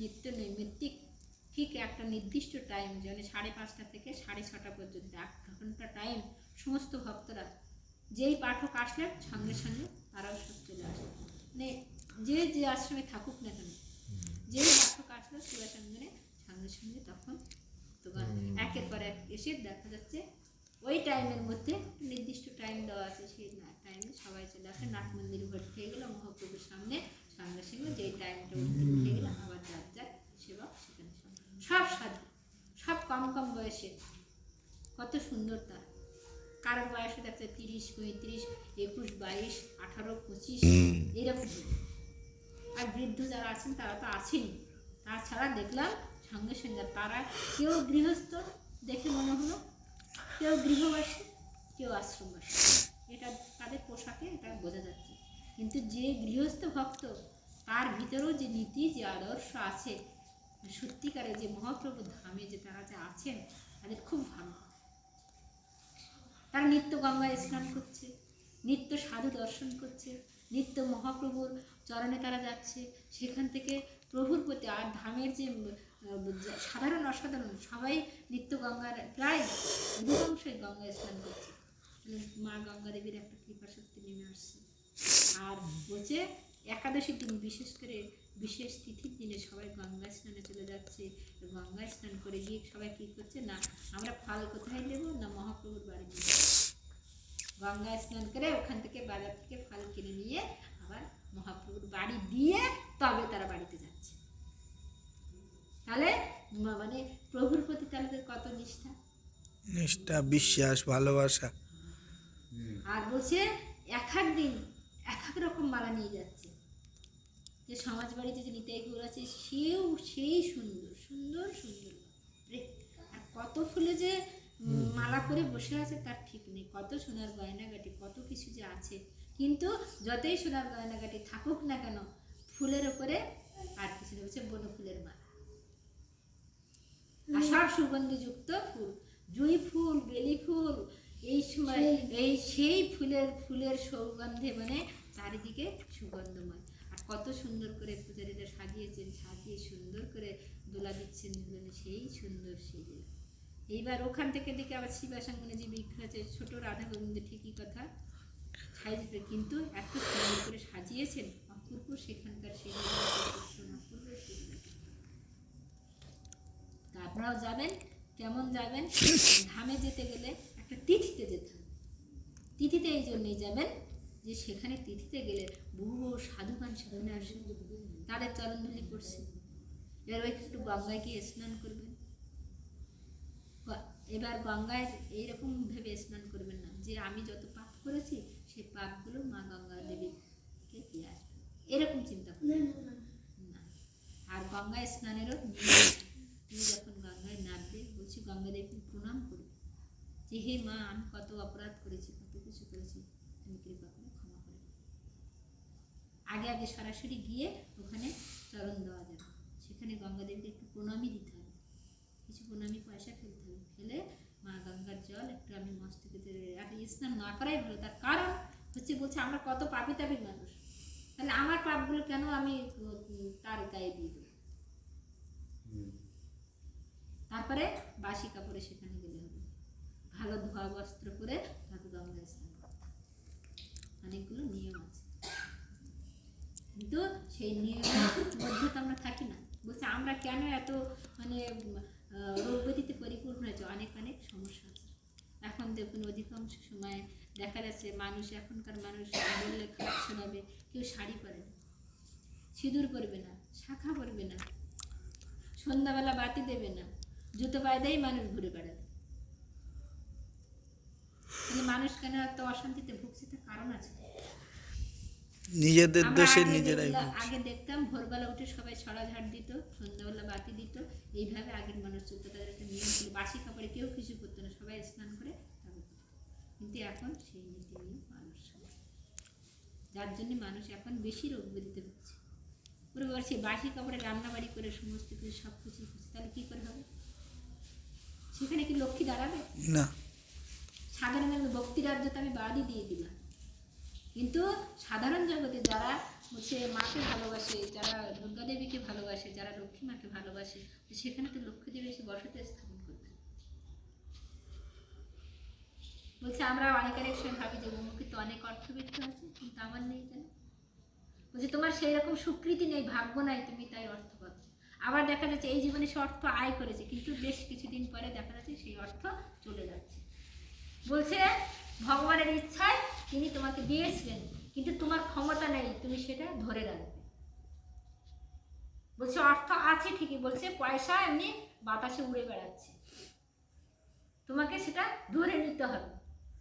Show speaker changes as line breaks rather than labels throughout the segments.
নিত্য নৈমিত্তিক ঠিক একটা নির্দিষ্ট টাইম মানে সাড়ে পাঁচটা থেকে সাড়ে ছটা পর্যন্ত এক ঘণ্টা টাইম সমস্ত ভক্তরা যেই পাঠক আসলেন সঙ্গে সঙ্গে তারাও সব চলে আসে। মানে যে যে আশ্রমে থাকুক না কেন যে পাঠক আসলো শিবাসঙ্গনে সঙ্গে সঙ্গে তখন তোমার একের পর এক এসে দেখা যাচ্ছে ওই টাইমের মধ্যে নির্দিষ্ট টাইম দেওয়া আছে সেই টাইমে সবাই চলে আসে নাট মন্দির ভর্তি হয়ে গেল মহাপ্রভুর সামনে সঙ্গে সঙ্গে যেই টাইমটা উঠে গেল আবার যার যার সেবক সেখানে সব সব সাধু সব কম কম বয়সে কত সুন্দর তার কারোর বয়স যাচ্ছে তিরিশ পঁয়ত্রিশ একুশ বাইশ আঠারো পঁচিশ এরকম। আর বৃদ্ধ যারা আছেন তারা তো আছেনই। তাছাড়া দেখলাম সঙ্গে সঙ্গে তারা কেউ গৃহস্থ দেখে মনে হলো কেউ গৃহবাসী কেউ আশ্রমবাসী। এটা তাদের পোশাকে এটা বোঝা যাচ্ছে। কিন্তু যে গৃহস্থ ভক্ত তার ভিতরেও যে নীতি যে আদর্শ আছে সত্যিকারে যে মহাপ্রভু ধামে যে তারা যে আছেন তাদের খুব ভালো। তারা নিত্য গঙ্গায় স্নান করছে, নিত্য সাধু দর্শন করছে, নিত্য মহাপ্রভুর চরণে তারা যাচ্ছে। সেখান থেকে প্রভুর প্রতি আর ধামের যে সাধারণ অসাধারণ সবাই নিত্য গঙ্গার প্রায় অধিকাংশই গঙ্গায় স্নান করছে। মানে মা গঙ্গা দেবীর একটা কৃপা শক্তি নেমে আসছে। আর বলছে একাদশীর দিন বিশেষ করে বিশেষ তিথির দিনে সবাই গঙ্গা স্নানে চলে যাচ্ছে গঙ্গা স্নান করে গিয়ে সবাই কী করছে? না আমরা ফল কোথায় দেবো না মহাপ্রভুর বাড়ি নিয়ে যাব। গঙ্গা স্নান করে ওখান থেকে বাজার থেকে ফল কিনে নিয়ে আবার মহাপ্রভুর বাড়ি দিয়ে তবে তারা বাড়িতে যাচ্ছে। তাহলে মানে প্রভুর প্রতি তাদের কত নিষ্ঠা?
নিষ্ঠা বিশ্বাস ভালোবাসা।
আর বলছে এক এক দিন এক এক রকম মালা নিয়ে যাচ্ছে। যে সমাজ বাড়িতে যে নিতাই গৌর আছে সেও সেই সুন্দর সুন্দর সুন্দর। আর কত ফুলে যে মালা করে বসে আছে তার ঠিক নেই। কত সোনার গয়নাগাটি কত কিছু যে আছে। কিন্তু যতই সোনার গয়নাগাটি থাকুক না কেন ফুলের ওপরে আর কিছু নেই হচ্ছে বন ফুলের মালা। আর সব সুগন্ধিযুক্ত ফুল জুঁই ফুল বেলি ফুল এই সময় এই সেই ফুলের ফুলের সুগন্ধে মানে চারিদিকে সুগন্ধময়। কত সুন্দর করে পূজারীরা সাজিয়েছেন, সাজিয়ে সুন্দর করে দোলা দিচ্ছেন ঝুলানো সেই সুন্দর সেজে। এইবার ওখান থেকে দেখে আবার শিবাসঙ্গনে যে বিগ্রহ আছে, ছোট রাধা গোবিন্দ ঠিকই কথা। সাজিয়েছে কিন্তু এত সুন্দর করে সাজিয়েছেন, অপূর্ব সেখানকার সেই অপূর্ব তা আপনারাও যাবেন, কেমন যাবেন? ধামে যেতে গেলে একটা তিথিতে যেতে হবে। তিথিতে এই জন্যই যাবেন যে সেখানে তিথিতে গেলে বহু বহু সাধুবান সেখানে আসেন তাদের চরণধুলি করছে। এবার ওই একটু গঙ্গায় গিয়ে স্নান করবেন। এবার গঙ্গায় এইরকম ভেবে স্নান করবেন না যে আমি যত পাপ করেছি সেই পাপগুলো মা গঙ্গা দেবীকে দিয়ে আসবে। এরকম চিন্তা করবেন। না আর গঙ্গায় স্নানেরও তুমি যখন গঙ্গায় নামবে বলছি গঙ্গা দেবীকে প্রণাম করবে। যে হে মা আমি কত অপরাধ করেছি কত কিছু করেছি। ক্ষমা করে আগে আগে সরাসরি গিয়ে ওখানে চরণ দেওয়া যাবে। সেখানে গঙ্গা দেবীকে একটু দিতে হবে। কিছু পয়সা ফেলতে হবে। ফেলে মা গঙ্গার জল একটু আমি মস্তকেতে আর স্নান না করাই ভালো। তার কারণ হচ্ছে বলছে, আমরা কত পাপি তাপি মানুষ। তাহলে আমার পাপগুলো কেন আমি, তার গায়ে দিয়ে দেবো? তারপরে বাসি কাপড়ে সেখানে গেলে হবে। ভালো ধোয়া বস্ত্র পরে তারপর গঙ্গায় স্নান। অনেকগুলো নিয়ম আছে কিন্তু সেই নিয়মের মধ্যে তো আমরা থাকি না। আমরা কেন এত মানে উম, রোগ ব্যাধিতে পরিপূর্ণ হয়েছে? অনেক অনেক সমস্যা আছে। এখন দেখুন অধিকাংশ সময় দেখা যাচ্ছে মানুষ এখনকার মানুষ বললে খারাপ শোনাবে কেউ শাড়ি পরে না সিঁদুর পরবে না শাখা পরবে না সন্ধ্যাবেলা বাতি দেবে না জুতো পায়ে দেয় মানুষ ঘুরে বেড়াবে। মানুষ কেন এত অশান্তিতে ভুগছে তার কারণ আছে?
নিজেদের
আগে
নিজেরাই
আগে দেখতাম ভোরবেলা উঠে সবাই ছড়া ঝাড় দিত সন্ধ্যাবেলা বাতি দিত। এইভাবে আগের মানুষ চলতো তাদের একটা নিয়ম ছিল। বাসি কাপড়ে কেউ কিছু করতো না সবাই স্নান করে কিন্তু এখন সেই নীতি মানুষ যার জন্য মানুষ এখন বেশি রোগ ব্যাধিতে ভুগছে। পুরো বাসি কাপড়ে রান্নাবাড়ি করে সমস্ত কিছু সব কিছু তাহলে কী করে হবে? সেখানে কি লক্ষ্মী দাঁড়াবে?
না।
সাধারণ ভক্তি রাজ্য তো আমি বাদই দিয়ে দিলাম কিন্তু সাধারণ জগতে যারা হচ্ছে মাকে ভালোবাসে, যারা দুর্গা দেবীকে ভালোবাসে, যারা লক্ষ্মী মাকে ভালোবাসে সেখানে তো লক্ষ্মী দেবী এসে বসতি স্থাপন করবে বলছে, আমরা অনেক অনেক সময় ভাবি যে অমুকে তো অনেক অর্থবিত্ত আছে, কিন্তু আমার নেই কেন? বলছে, তোমার সেই রকম স্বীকৃতি নেই, ভাগ্য নাই, তুমি তাই অর্থ পাচ্ছ আবার দেখা যাচ্ছে, এই জীবনে সে অর্থ আয় করেছে, কিন্তু বেশ কিছুদিন পরে দেখা যাচ্ছে সেই অর্থ চলে যাচ্ছে। বলছে, ভগবানের ইচ্ছায় তিনি তোমাকে দিয়েছিলেন, কিন্তু তোমার ক্ষমতা নেই, তুমি সেটা ধরে রাখবে। বলছে, অর্থ আছে ঠিকই, বলছে, পয়সা এমনি বাতাসে উড়ে বেড়াচ্ছে। তোমাকে সেটা ধরে নিতে হবে।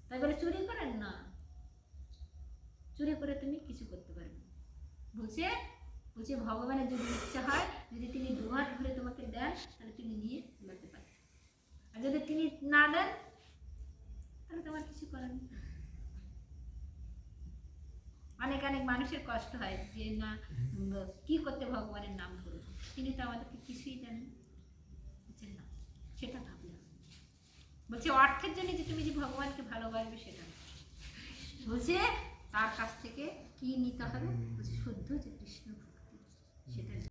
তাই বলে, চুরি করেন না। চুরি করে তুমি কিছু করতে পারবে। বলছে বলছে, ভগবানের যদি ইচ্ছা হয়, যদি তিনি দুহাত ধরে তোমাকে দেন, তাহলে তুমি নিয়ে বেড়াতে পারবে আর যদি তিনি না দেন নেই অনেক অনেক মানুষের কষ্ট হয় যে না কি করতে ভগবানের নাম করব? তিনি তো আমাদেরকে কিছুই দেন না। সেটা ভাবলাম। বলছে অর্থের জন্য যে তুমি যে ভগবানকে ভালোবাসবে সেটা। বলছে তার কাছ থেকে কি নিতে হবে? শুদ্ধ যে কৃষ্ণ ভক্তি সেটা